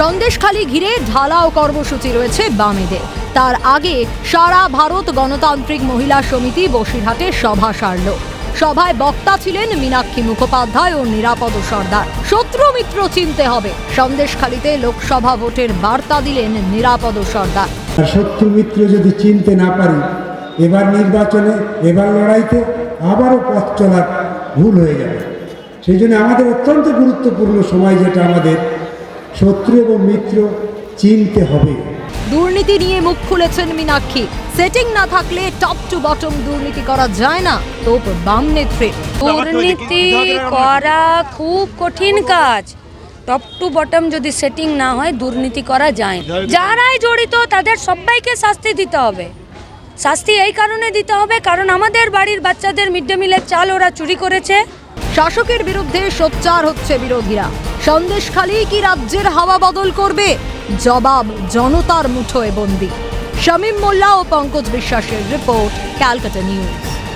সন্দেশখালী ঘিরে ঢালাও কর্মসূচি রয়েছে বামেদের। তার আগে সারা ভারত গণতান্ত্রিক মহিলা সমিতি বসিরহাটে সভা সারল। সভায় বক্তা ছিলেন মীনাক্ষী মুখোপাধ্যায় ও নিরাপদ সর্দার। শত্রু মিত্র চিনতে হবে। সন্দেশখালীতে লোকসভা ভোটের বার্তা দিলেন নিরাপদ সর্দার। শত্রু মিত্র যদি চিনতে না পারি, এবার নির্বাচনে, এবার লড়াইতে আবারও পথ চলার ভুল হয়ে যাবে। সেই জন্য আমাদের অত্যন্ত গুরুত্বপূর্ণ সময় যেটা আমাদের শত্রু এবং মিত্র চিনতে হবে। দুর্নীতি নিয়ে মুখ খুলেছেন মীনাক্ষী। সেটিং না থাকলে টপ টু বটম দুর্নীতি করা যায় না। তোপ বাম নেত্রে। দুর্নীতি করা খুব কঠিন কাজ। টপ টু বটম যদি সেটিং না হয় দুর্নীতি করা যায় না। যারাই জড়িত তাদের সবাইকে শাস্তি দিতে হবে। শাস্তি এই কারণে দিতে হবে কারণ আমাদের বাড়ির বাচ্চাদের মিড ডে মিলের চাল ওরা চুরি করেছে। শাসকের বিরুদ্ধে সোচ্চার হচ্ছে বিরোধীরা। সন্দেশখালী কি রাজ্যের হাওয়া বদল করবে? জবাব, জনতার মুঠোয় বন্দি। শামীম মোল্লা ও পঙ্কজ বিশ্বাসের রিপোর্ট, ক্যালকাটা নিউজ।